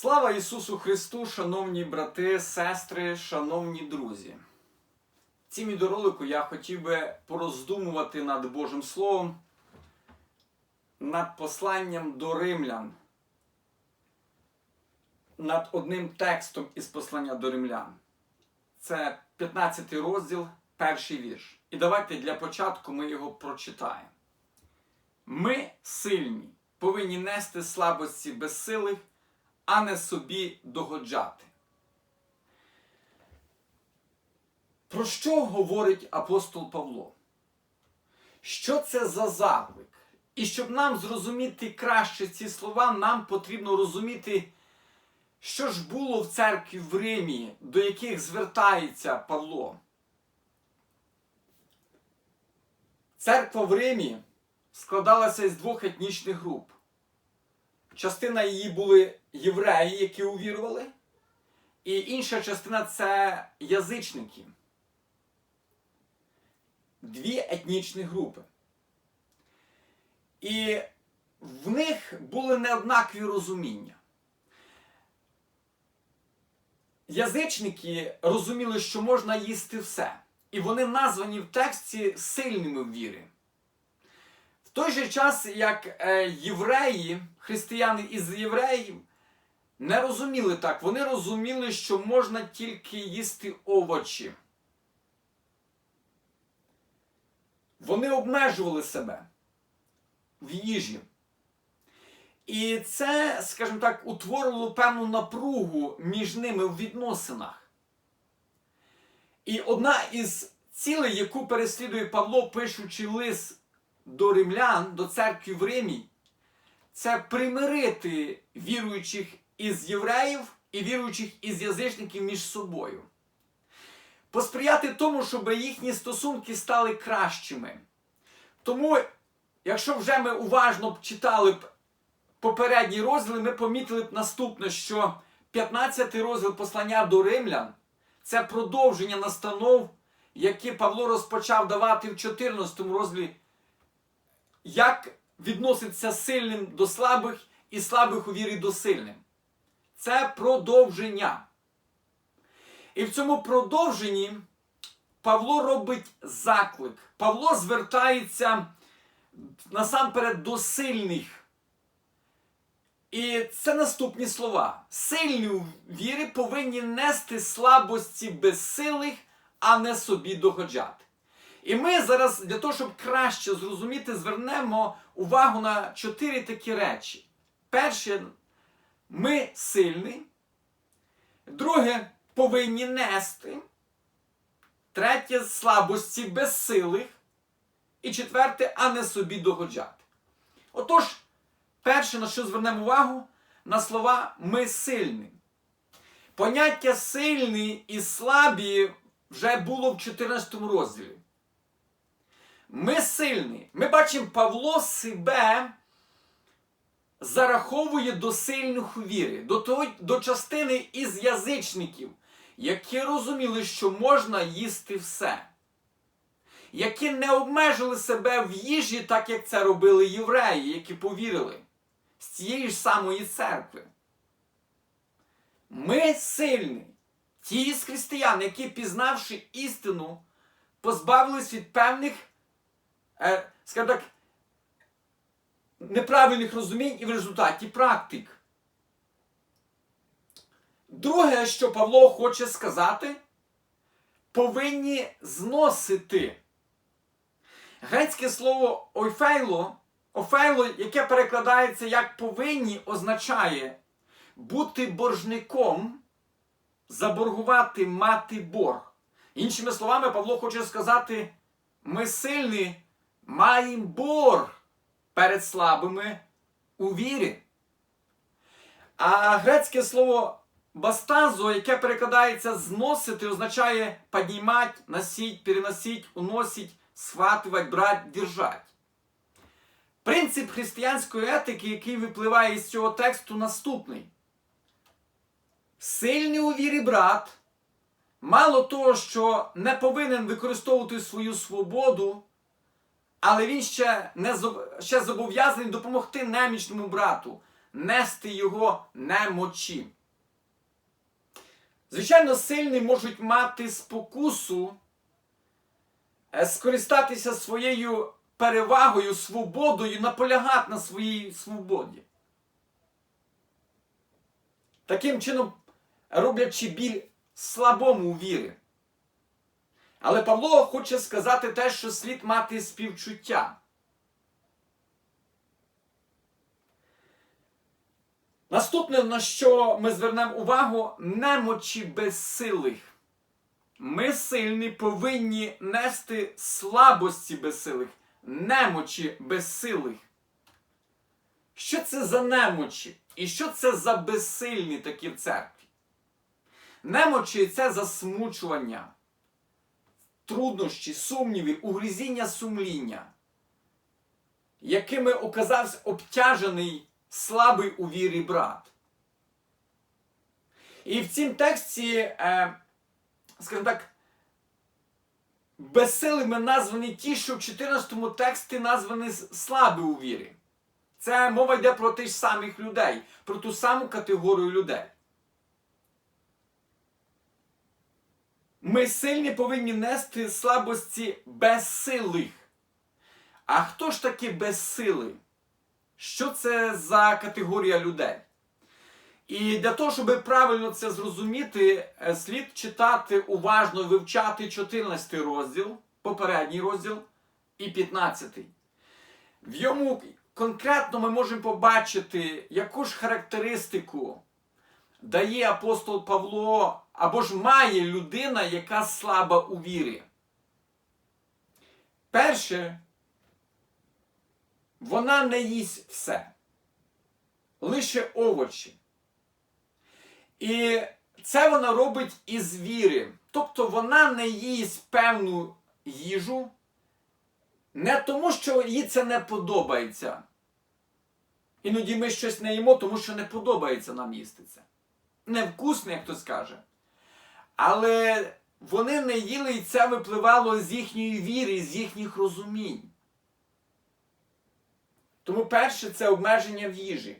Слава Ісусу Христу, шановні брати, сестри, шановні друзі! В цім відеоролику я хотів би пороздумувати над Божим Словом, над посланням до римлян, над одним текстом із послання до римлян. Це 15 розділ, перший вірш. І давайте для початку ми його прочитаємо. Ми сильні, повинні нести слабості безсилих, а не собі догоджати. Про що говорить апостол Павло? Що це за заклик? І щоб нам зрозуміти краще ці слова, нам потрібно розуміти, що ж було в церкві в Римі, до яких звертається Павло. Церква в Римі складалася із двох етнічних груп. Частина її були євреї, які увірували, і інша частина це язичники. Дві етнічні групи. І в них були неоднакові розуміння. Язичники розуміли, що можна їсти все. І вони названі в тексті сильними в вірі. В той же час, як е, євреї, християни із євреїв, не розуміли так. Вони розуміли, що можна тільки їсти овочі. Вони обмежували себе в їжі. І це, скажімо так, утворило певну напругу між ними в відносинах. І одна із цілей, яку переслідує Павло, пишучи лист до римлян, до церкви в Римі, це примирити віруючих із євреїв і віруючих із язичників між собою. Посприяти тому, щоб їхні стосунки стали кращими. Тому, якщо вже ми уважно б читали б попередні розділи, ми помітили б наступне, що 15 розділ послання до римлян це продовження настанов, які Павло розпочав давати в 14 розділі, як відноситься сильним до слабих і слабих у вірі до сильним. Це продовження. І в цьому продовженні Павло робить заклик. Павло звертається насамперед до сильних. І це наступні слова. Сильні у вірі повинні нести слабості безсилих, а не собі догоджати. І ми зараз, для того, щоб краще зрозуміти, звернемо увагу на чотири такі речі. Перше, ми сильні. Друге, повинні нести. Третє слабості безсилих. І четверте, а не собі догоджати. Отож, перше, на що звернемо увагу, на слова ми сильні. Поняття сильні і слабі вже було в 14 розділі. Ми сильні. Ми бачимо, Павло себе зараховує до сильних у вірі, до, того, до частини із язичників, які розуміли, що можна їсти все, які не обмежили себе в їжі, так як це робили євреї, які повірили з цієї ж самої церкви. Ми сильні. Ті з християн, які, пізнавши істину, позбавились від певних, е, скажімо так, неправильних розумінь і в результаті практик. Друге, що Павло хоче сказати, повинні зносити. Грецьке слово ойфейло, офейло, яке перекладається як повинні, означає бути боржником, заборгувати мати борг. Іншими словами, Павло хоче сказати, ми сильні, маємо борг перед слабими у вірі. А грецьке слово бастазо, яке перекладається зносити, означає піднімати, носить, переносить, уносить, схватувати, брати, держать. Принцип християнської етики, який випливає із цього тексту, наступний. Сильний у вірі брат, мало того, що не повинен використовувати свою свободу, але він ще не ще зобов'язаний допомогти немічному брату, нести його немочі. Звичайно, сильні можуть мати спокусу е, скористатися своєю перевагою, свободою, наполягати на своїй свободі. Таким чином, роблячи біль слабому у вірі. Але Павло хоче сказати те, що слід мати співчуття. Наступне, на що ми звернемо увагу, немочі безсилих. Ми сильні повинні нести слабості безсилих, немочі безсилих. Що це за немочі? І що це за безсильні такі в церкві? Немочі це засмучування, труднощі, сумніви, угрізіння сумління, якими оказався обтяжений слабий у вірі брат. І в цім тексті, е, скажімо так, безсилими названі ті, що в 14 тексті названі слабі у вірі. Це мова йде про тих самих людей, про ту саму категорію людей. Ми сильні повинні нести слабості безсилих. А хто ж таки безсилий? Що це за категорія людей? І для того, щоб правильно це зрозуміти, е, слід читати уважно, вивчати 14 розділ, попередній розділ і 15. В йому конкретно ми можемо побачити, яку ж характеристику дає апостол Павло або ж має людина, яка слаба у вірі. Перше, вона не їсть все, лише овочі. І це вона робить із віри. Тобто вона не їсть певну їжу, не тому, що їй це не подобається. Іноді ми щось не їмо, тому що не подобається нам їсти це. Невкусне, як хтось каже. Але вони не їли, і це випливало з їхньої віри, з їхніх розумінь. Тому перше це обмеження в їжі.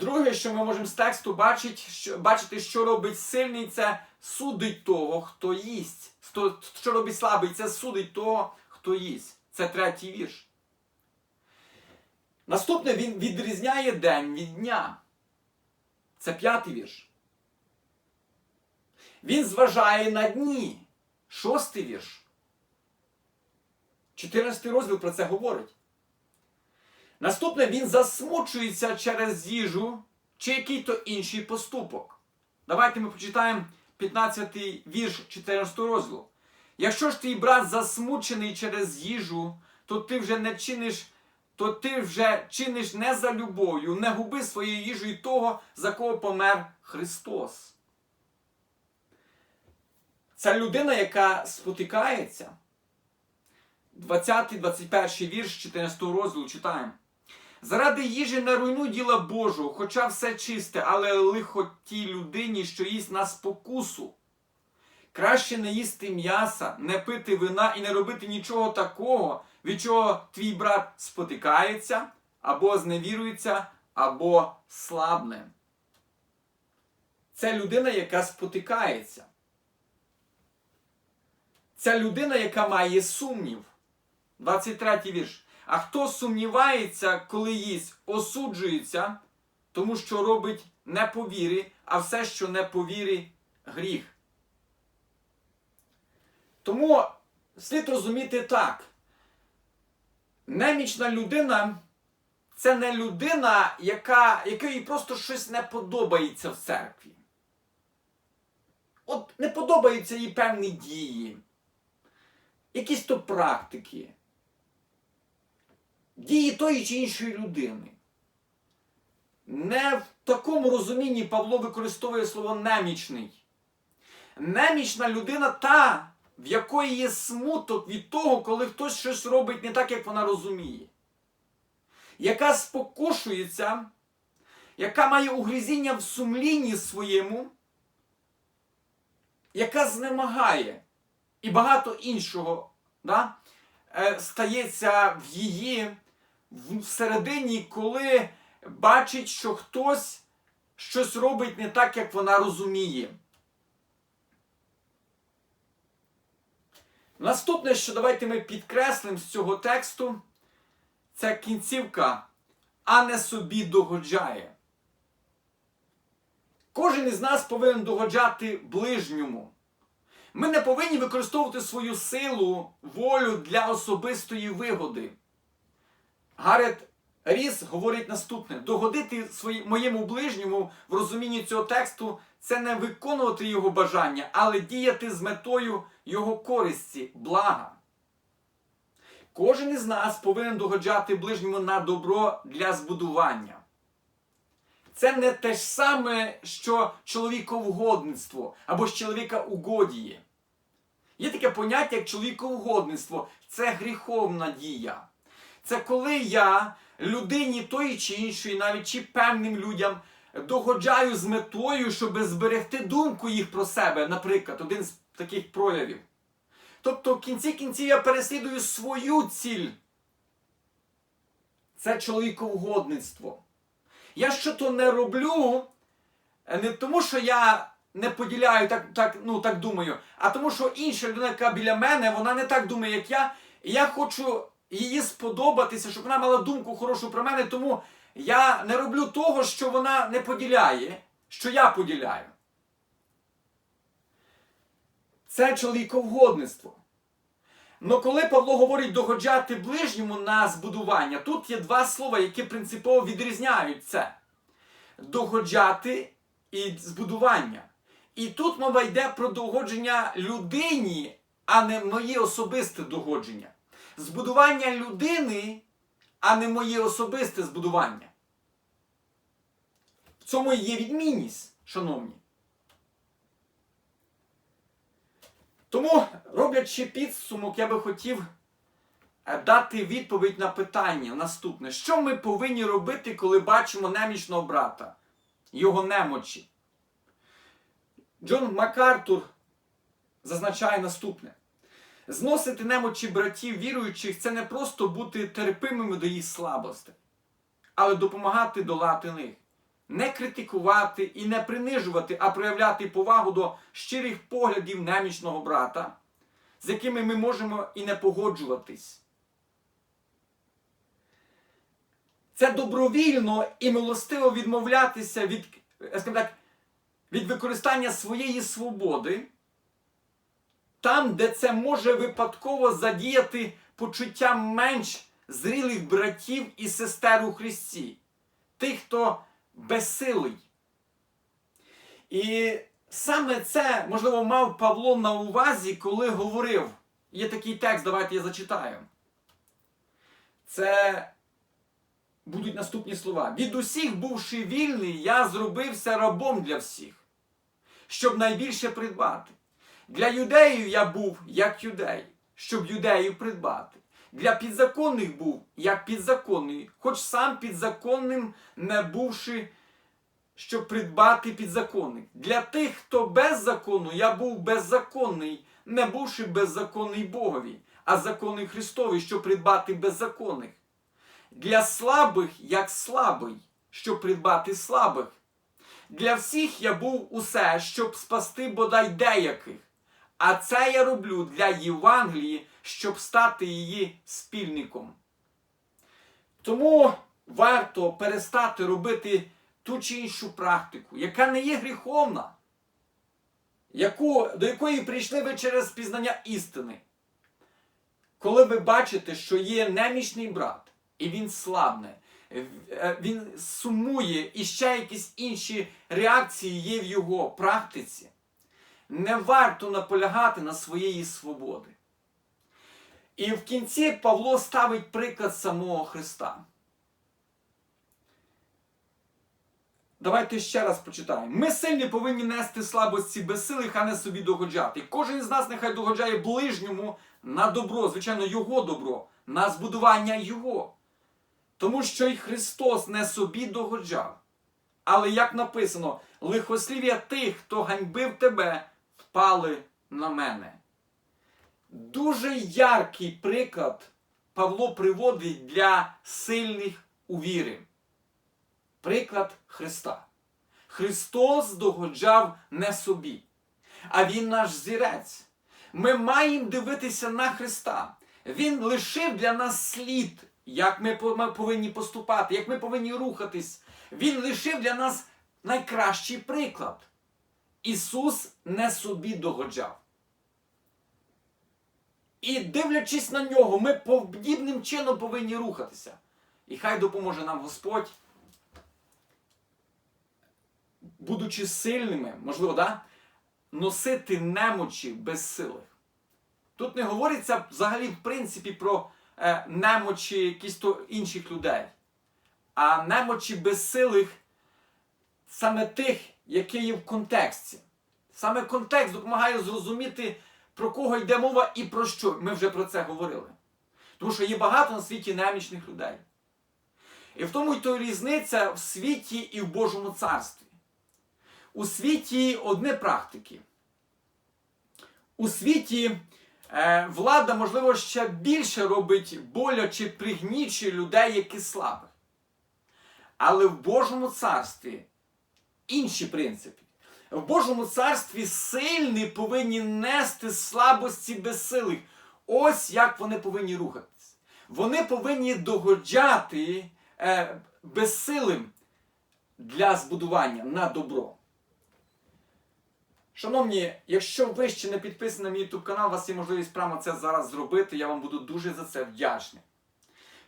Друге, що ми можемо з тексту бачити, що, бачити, що робить сильний, це судить того, хто їсть. Що робить слабий, це судить того, хто їсть. Це третій вірш. Наступне він відрізняє день від дня. Це п'ятий вірш. Він зважає на дні. Шостий вірш. 14 розділ про це говорить. Наступне він засмучується через їжу чи який-то інший поступок. Давайте ми почитаємо 15 вірш 14 розділу. Якщо ж твій брат засмучений через їжу, то ти вже не чиниш, то ти вже чиниш не за любов'ю, не губи своєю їжею того, за кого помер Христос. Це людина, яка спотикається. 20-21 вірш 14 розділу читаємо. Заради їжі не руйнуй діла Божого, хоча все чисте, але лихо тій людині, що їсть на спокусу. Краще не їсти м'яса, не пити вина і не робити нічого такого, від чого твій брат спотикається, або зневірується, або слабне. Це людина, яка спотикається. Це людина, яка має сумнів. 23 вірш. А хто сумнівається, коли їсть, осуджується, тому що робить не по вірі, а все, що не по вірі, гріх. Тому слід розуміти так. Немічна людина це не людина, яка, якої просто щось не подобається в церкві. От не подобаються їй певні дії, якісь то практики дії тої чи іншої людини. Не в такому розумінні Павло використовує слово немічний. Немічна людина та, в якої є смуток від того, коли хтось щось робить не так, як вона розуміє. Яка спокушується, яка має угрізіння в сумлінні своєму, яка знемагає і багато іншого да, е, стається в її всередині, коли бачить, що хтось щось робить не так, як вона розуміє. Наступне, що давайте ми підкреслимо з цього тексту, це кінцівка, а не собі догоджає. Кожен із нас повинен догоджати ближньому. Ми не повинні використовувати свою силу, волю для особистої вигоди. Гарет Ріс говорить наступне: догодити свої, моєму ближньому в розумінні цього тексту це не виконувати його бажання, але діяти з метою його користі, блага. Кожен із нас повинен догоджати ближньому на добро для збудування. Це не те ж саме, що чоловіковгодництво або ж чоловіка угодіє. Є таке поняття, як чоловіковгодництво. Це гріховна дія. Це коли я людині тої чи іншої, навіть чи певним людям, догоджаю з метою, щоб зберегти думку їх про себе, наприклад, один з таких проявів. Тобто, в кінці кінців я переслідую свою ціль. Це чоловіковгодництво. Я що то не роблю, не тому, що я не поділяю, так так, ну, так думаю, а тому, що інша людина, яка біля мене, вона не так думає, як я. Я хочу її сподобатися, щоб вона мала думку хорошу про мене, тому я не роблю того, що вона не поділяє, що я поділяю. Це чоловіковгодництво. Но коли Павло говорить догоджати ближньому на збудування, тут є два слова, які принципово відрізняють це: догоджати і збудування. І тут мова йде про догодження людині, а не моє особисте догодження. Збудування людини, а не моє особисте збудування. В цьому і є відмінність, шановні. Тому, роблячи підсумок, я би хотів е, дати відповідь на питання наступне: що ми повинні робити, коли бачимо немічного брата, його немочі? Джон Макартур зазначає наступне: зносити немочі братів віруючих це не просто бути терпимими до їх слабостей, але допомагати долати них. Не критикувати і не принижувати, а проявляти повагу до щирих поглядів немічного брата, з якими ми можемо і не погоджуватись. Це добровільно і милостиво відмовлятися від, так, від використання своєї свободи, там, де це може випадково задіяти почуття менш зрілих братів і сестер у Христі, тих, хто безсилий. І саме це, можливо, мав Павло на увазі, коли говорив. Є такий текст, давайте я зачитаю. Це будуть наступні слова. Від усіх, бувши вільний, я зробився рабом для всіх, щоб найбільше придбати. Для юдеїв я був як юдей, щоб юдеїв придбати. Для підзаконних був як підзаконний, хоч сам підзаконним не бувши, щоб придбати підзаконних. Для тих, хто без закону, я був беззаконний, не бувши беззаконний Богові, а законний Христовий, щоб придбати беззаконних. Для слабих, як слабий, щоб придбати слабих. Для всіх я був усе, щоб спасти бодай деяких. А це я роблю для Євангелії, щоб стати її спільником. Тому варто перестати робити ту чи іншу практику, яка не є гріховна, яку, до якої прийшли ви через пізнання істини. Коли ви бачите, що є немічний брат, і він слабне, він сумує, і ще якісь інші реакції є в його практиці, не варто наполягати на своєї свободи. І в кінці Павло ставить приклад самого Христа. Давайте ще раз почитаємо. Ми сильні повинні нести слабості безсилих, а не собі догоджати. Кожен з нас нехай догоджає ближньому на добро, звичайно, Його добро, на збудування Його. Тому що й Христос не собі догоджав. Але як написано, лихослів'я тих, хто ганьбив тебе, впали на мене. Дуже яркий приклад Павло приводить для сильних у вірі. приклад Христа. Христос догоджав не собі, а Він наш зірець. Ми маємо дивитися на Христа. Він лишив для нас слід, як ми повинні поступати, як ми повинні рухатись. Він лишив для нас найкращий приклад. Ісус не собі догоджав. І дивлячись на нього, ми подібним чином повинні рухатися. І хай допоможе нам Господь, будучи сильними, можливо, да? носити немочі безсилих. Тут не говориться взагалі, в принципі, про е, немочі якісь то інших людей, а немочі безсилих саме тих, які є в контексті. Саме контекст допомагає зрозуміти, про кого йде мова і про що. Ми вже про це говорили. Тому що є багато на світі немічних людей. І в тому й то різниця в світі і в Божому царстві. У світі одне практики. У світі е, влада, можливо, ще більше робить боляче пригнічує людей, які слабих. Але в Божому царстві інші принципи. В Божому царстві сильні повинні нести слабості безсилих. Ось як вони повинні рухатись. Вони повинні догоджати е, безсилим для збудування на добро. Шановні, якщо ви ще не підписані на мій YouTube канал, у вас є можливість прямо це зараз зробити. Я вам буду дуже за це вдячний.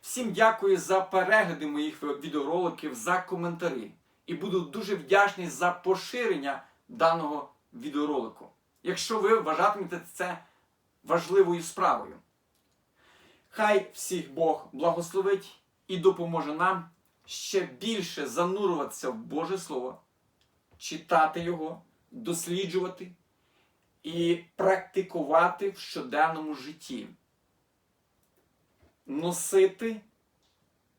Всім дякую за перегляди моїх відеороликів, за коментарі. І буду дуже вдячний за поширення даного відеоролику, якщо ви вважатимете це важливою справою. Хай всіх Бог благословить і допоможе нам ще більше занурюватися в Боже Слово, читати його, досліджувати і практикувати в щоденному житті. Носити,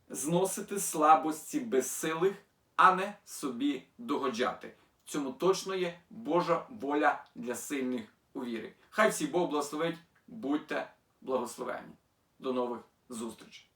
зносити слабості безсилих, а не собі догоджати. Цьому точно є Божа воля для сильних у вірі. Хай всі Бог благословить, будьте благословені. До нових зустрічей!